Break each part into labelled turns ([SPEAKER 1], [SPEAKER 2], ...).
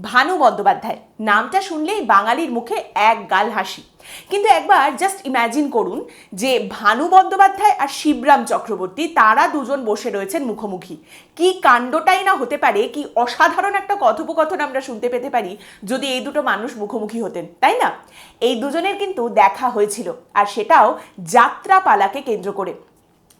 [SPEAKER 1] ভানু বন্দ্যোপাধ্যায়। নামটা শুনলেই বাঙালির মুখে এক গাল হাসি। কিন্তু একবার জাস্ট ইম্যাজিন করুন যে ভানু বন্দ্যোপাধ্যায় আর শিবরাম চক্রবর্তী, তারা দুজন বসে রয়েছেন মুখোমুখি। কি কাণ্ডটাই না হতে পারে, কি অসাধারণ একটা কথোপকথন আমরা শুনতে পেতে পারি যদি এই দুটো মানুষ মুখোমুখি হতেন, তাই না? এই দুজনের কিন্তু দেখা হয়েছিল। আর সেটাও যাত্রাপালাকে কেন্দ্র করে।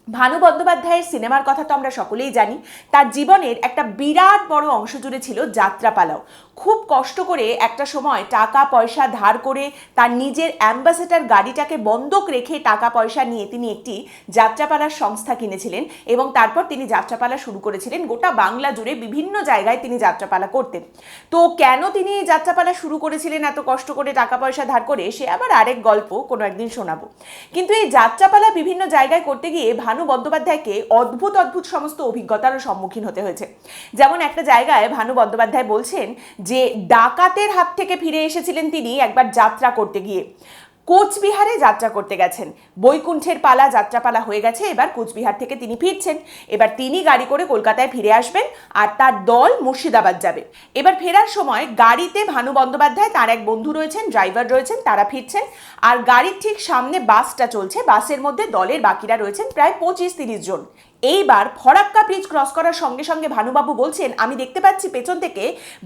[SPEAKER 1] ভানু বন্দ্যোপাধ্যায়ের সিনেমার কথা তো আমরা সকলেই জানি। তার জীবনের একটা বিরাট বড় অংশ জুড়ে ছিল যাত্রাপালাও। খুব কষ্ট করে একটা সময় টাকা পয়সা ধার করে তার নিজের অ্যাম্বাসেডার গাড়িটাকে বন্ধক রেখে টাকা পয়সা নিয়ে তিনি একটি যাত্রাপালার সংস্থা কিনেছিলেন এবং তারপর তিনি যাত্রাপালা শুরু করেছিলেন। গোটা বাংলা জুড়ে বিভিন্ন জায়গায় তিনি যাত্রাপালা করতেন। তো কেন তিনি যাত্রাপালা শুরু করেছিলেন এত কষ্ট করে টাকা পয়সা ধার করে? সে আবার আরেক গল্প, কোনো একদিন শোনাবো। কিন্তু এই যাত্রাপালা বিভিন্ন জায়গায় করতে গিয়ে ভানু বন্দ্যোপাধ্যায়কে অদ্ভুত অদ্ভুত সমস্ত অভিজ্ঞতারও সম্মুখীন হতে হয়েছে। যেমন একটা জায়গায় ভানু বন্দ্যোপাধ্যায় বলছেন যে, ডাকাতের হাত থেকে ফিরে এসেছিলেন তিনি একবার যাত্রা করতে গিয়ে। কোচবিহারে যাত্রা করতে গেছেন। বৈকুণ্ঠের পালা যাত্রাপালা হয়ে গেছে, এবার কোচবিহার থেকে তিনি ফিরছেন। এবার তিনি গাড়ি করে কলকাতায় ফিরে আসবেন আর তার দল মুর্শিদাবাদ যাবে। এবার ফেরার সময় গাড়িতে ভানু বন্দ্যোপাধ্যায়, তার এক বন্ধু রয়েছেন, ড্রাইভার রয়েছেন, তারা ফিরছেন। আর গাড়ির ঠিক সামনে বাসটা চলছে, বাসের মধ্যে দলের বাকিরা রয়েছেন প্রায় পঁচিশ তিরিশ জন। এইবার ফরাক্কা ব্রিজ ক্রস করার সঙ্গে সঙ্গে ভানুবাবু বলছেন, আমি দেখতে পাচ্ছি পেছন থেকে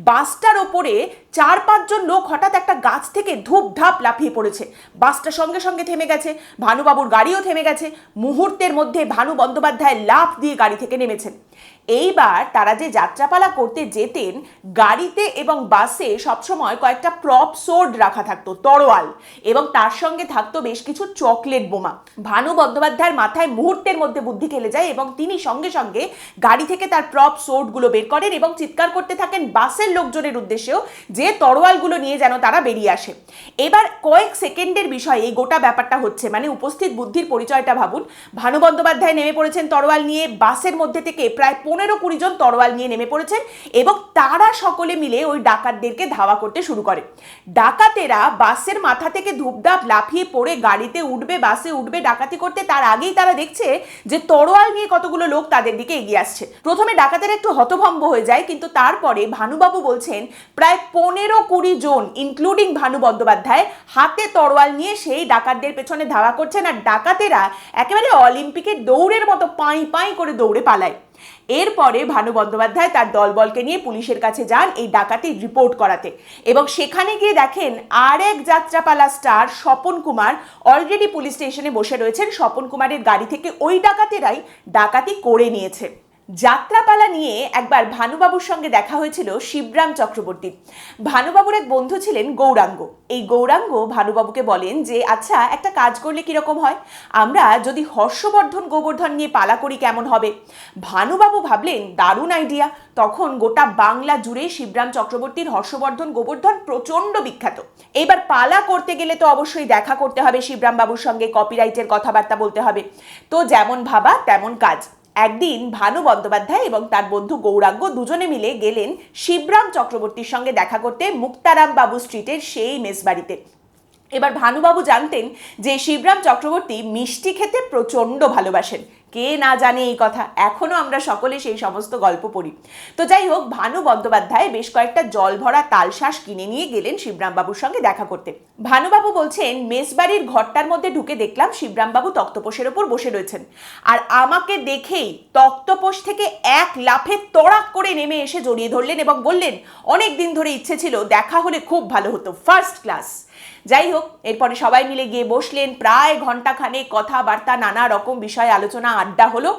[SPEAKER 1] বাসটার ওপরে চার পাঁচজন লোক হঠাৎ একটা গাছ থেকে ধূপ ধাপ লাফিয়ে পড়েছে। বাসটা সঙ্গে সঙ্গে থেমে গেছে, ভানুবাবুর গাড়িও থেমে গেছে। মুহূর্তের মধ্যে ভানু বন্দ্যোপাধ্যায় লাফ দিয়ে গাড়ি থেকে নেমেছেন। এইবার তারা যে যাত্রাপালা করতে যেতেন, গাড়িতে এবং বাসে সবসময় কয়েকটা প্রপ সোর্ড রাখা থাকতো, তরোয়াল, এবং তার সঙ্গে থাকতো বেশ কিছু চকলেট বোমা। ভানু বন্দ্যোপাধ্যায়ের মাথায় মুহূর্তের মধ্যে বুদ্ধি খেলে যায় এবং তিনি সঙ্গে সঙ্গে গাড়ি থেকে তার প্রপ সোর্ডগুলো বের করেন এবং চিৎকার করতে থাকেন বাসের লোকজনের উদ্দেশ্যেও যে তরোয়ালগুলো নিয়ে যেন তারা বেরিয়ে আসে। এবার কয়েক সেকেন্ডের বিষয়ে এই গোটা ব্যাপারটা হচ্ছে মানে উপস্থিত বুদ্ধির পরিচয়টা ভাবুন। ভানু বন্দ্যোপাধ্যায় নেমে পড়েছেন তরোয়াল নিয়ে, বাসের মধ্যে থেকে প্রায় পনেরো কুড়ি জন তরোয়াল নিয়ে নেমে পড়েছেন এবং তারা সকলে মিলে ওই ডাকাতদেরকে ধাওয়া করতে শুরু করে। ডাকাতেরা বাসের মাথা থেকে ধূপধাপ লাফিয়ে পড়ে গাড়িতে উঠবে, বাসে উঠবে ডাকাতি করতে। তার আগেই তারা দেখছে যে তরোয়াল নিয়ে কতগুলো লোক তাদের দিকে এগিয়ে আসছে। প্রথমে ডাকাতের একটু হতভম্ব হয়ে যায়, কিন্তু তারপরে ভানুবাবু বলছেন, প্রায় পনেরো কুড়ি জন ইনক্লুডিং ভানু বন্দ্যোপাধ্যায়, হাতে তরোয়াল নিয়ে সেই ডাকাতদের পেছনে ধাওয়া করছেন। আর ডাকাতেরা একেবারে অলিম্পিকের দৌড়ের মতো পাঁই পাঁই করে দৌড়ে পালায়। এরপরে ভানু বন্দ্যোপাধ্যায় তার দলবলকে নিয়ে পুলিশের কাছে যান এই ডাকাতির রিপোর্ট করাতে। এবং সেখানে গিয়ে দেখেন আর এক যাত্রাপালা star Swapan Kumar already police স্টেশনে বসে রয়েছেন। স্বপন কুমারের গাড়ি থেকে ওই ডাকাতেরাই ডাকাতি করে নিয়েছে। যাত্রাপালা নিয়ে একবার ভানুবাবুর সঙ্গে দেখা হয়েছিল শিবরাম চক্রবর্তী। ভানুবাবুর এক বন্ধু ছিলেন গৌরাঙ্গ। এই গৌরাঙ্গ ভানুবাবুকে বলেন যে আচ্ছা একটা কাজ করলে কীরকম হয়? আমরা যদি হর্ষবর্ধন গোবর্ধন নিয়ে পালা করি কেমন হবে? ভানুবাবু ভাবলেন, দারুণ আইডিয়া তখন গোটা বাংলা জুড়ে শিবরাম চক্রবর্তীর হর্ষবর্ধন গোবর্ধন প্রচণ্ড বিখ্যাত। এবার পালা করতে গেলে তো অবশ্যই দেখা করতে হবে শিবরাম বাবুর সঙ্গে কপিরাইটের কথাবার্তা বলতে হবে। তো যেমন ভাবা, তেমন কাজ। একদিন ভানু বন্দ্যোপাধ্যায় এবং তার বন্ধু গৌরাঙ্গ দুজনে মিলে গেলেন শিবরাম চক্রবর্তীর সঙ্গে দেখা করতে মুক্তারাম বাবু স্ট্রিটের সেই মেসবাড়িতে এবার ভানুবাবু জানতেন যে শিবরাম চক্রবর্তী মিষ্টি খেতে প্রচণ্ড ভালোবাসেন। কে না জানে এই কথা? এখনও আমরা সকলে সেই সমস্ত গল্প পড়ি। তো যাই হোক, ভানু বন্দ্যোপাধ্যায় বেশ কয়েকটা জল ভরা তালশ্বাস কিনে নিয়ে গেলেন শিবরামবাবুর সঙ্গে দেখা করতে। ভানুবাবু বলছেন, মেসবাড়ির ঘরটার মধ্যে ঢুকে দেখলাম শিবরামবাবু তক্তপোষের ওপর বসে রয়েছেন। আর আমাকে দেখেই তক্তপোষ থেকে এক লাফে তড়াক করে নেমে এসে জড়িয়ে ধরলেন এবং বললেন, অনেক দিন ধরে ইচ্ছে ছিল, দেখা হলে খুব ভালো হতো ফার্স্ট ক্লাস যাই হোক, এরপরে সবাই মিলে গিয়ে বসলেন, প্রায় ঘন্টাখানেক কথাবার্তা, নানা রকম বিষয়ে, আলোচনা আড্ডা হলো।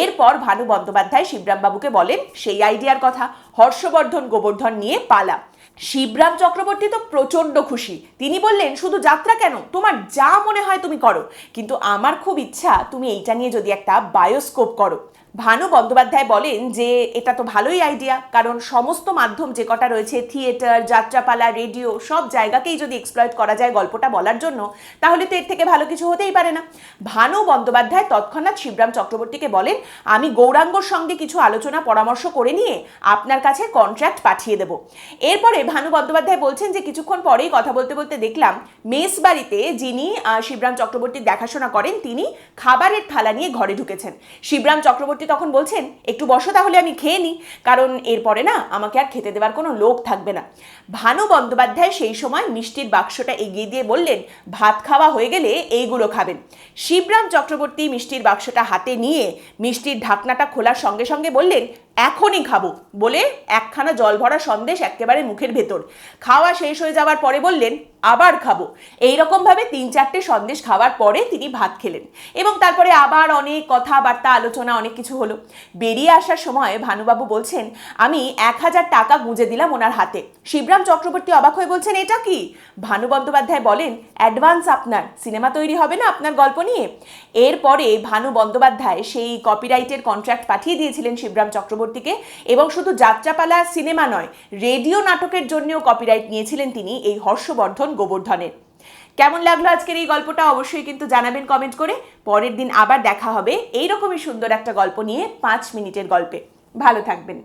[SPEAKER 1] এরপর ভানু বন্দ্যোপাধ্যায় শিবরামবাবুকে বলেন, সেই আইডিয়ার কথা। হর্ষবর্ধন গোবর্ধন নিয়ে পালা। শিবরাম চক্রবর্তী তো প্রচণ্ড খুশি। তিনি বললেন, শুধু যাত্রা কেন? তোমার যা মনে হয় তুমি করো। কিন্তু আমার খুব ইচ্ছা তুমি এইটা নিয়ে যদি একটা বায়োস্কোপ করো। ভানু বন্দ্যোপাধ্যায় বলেন যে এটা তো ভালোই আইডিয়া কারণ সমস্ত মাধ্যম যে কটা রয়েছে থিয়েটার যাত্রাপালা রেডিও সব জায়গাকেই যদি এক্সপ্লয়েট করা যায় গল্পটা বলার জন্য, তাহলে তো এর থেকে ভালো কিছু হতেই পারে না। ভানু বন্দ্যোপাধ্যায় তৎক্ষণাৎ শিবরাম চক্রবর্তীকে বলেন, আমি গৌরাঙ্গর সঙ্গে কিছু আলোচনা, পরামর্শ করে নিয়ে আপনার কাছে কন্ট্রাক্ট পাঠিয়ে দেব। এরপরে ভানু বন্দ্যোপাধ্যায় বলছেন যে কিছুক্ষণ পরেই কথা বলতে বলতে দেখলাম মেস বাড়িতে যিনি শিবরাম চক্রবর্তীর দেখাশোনা করেন, তিনি খাবারের থালা নিয়ে ঘরে ঢুকেছেন। শিবরাম চক্রবর্তী চক্রবর্তী তখন বলছেন, একটু বসো তাহলে আমি খেয়ে নিই। কারণ এরপরে না, আমাকে আর খেতে দেওয়ার কোনো লোক থাকবে না। ভানু বন্দ্যোপাধ্যায় সেই সময় মিষ্টির বাক্সটা এগিয়ে দিয়ে বললেন, ভাত খাওয়া হয়ে গেলে এইগুলো খাবেন। শিবরাম চক্রবর্তী মিষ্টির বাক্সটা হাতে নিয়ে মিষ্টির ঢাকনাটা খোলার সঙ্গে সঙ্গে বললেন, এখনই খাব। বলে একখানা জল ভরা সন্দেশ একেবারে মুখের ভেতর। খাওয়া শেষ হয়ে যাওয়ার পরে বললেন আবার খাব। এই রকমভাবে তিন চারটে সন্দেশ খাওয়ার পরে তিনি ভাত খেলেন এবং তারপরে আবার অনেক কথাবার্তা, আলোচনা, অনেক কিছু হলো। বেরিয়ে আসার সময় ভানুবাবু বলছেন, আমি এক হাজার টাকা গুঁজে দিলাম ওনার হাতে। শিবরাম চক্রবর্তী অবাক হয়ে বলছেন, এটা কি? ভানু বন্দ্যোপাধ্যায় বলেন, অ্যাডভান্স আপনার। সিনেমা তৈরি হবে না আপনার গল্প নিয়ে? এরপরে ভানু বন্দ্যোপাধ্যায় সেই কপিরাইটের কন্ট্রাক্ট পাঠিয়ে দিয়েছিলেন শিবরাম চক্রবর্তীকে এবং শুধু যাত্রাপালা সিনেমা নয়, রেডিও নাটকের জন্যও কপিরাইট নিয়েছিলেন তিনি এই হর্ষবর্ধন গোবর্ধনের। কেমন লাগল আজকের এই গল্পটা? অবশ্যই কিন্তু জানাবেন কমেন্ট করে। পরের দিন আবার দেখা হবে। এইরকমই সুন্দর একটা গল্প নিয়ে পাঁচ মিনিটের গল্পে। ভালো থাকবেন।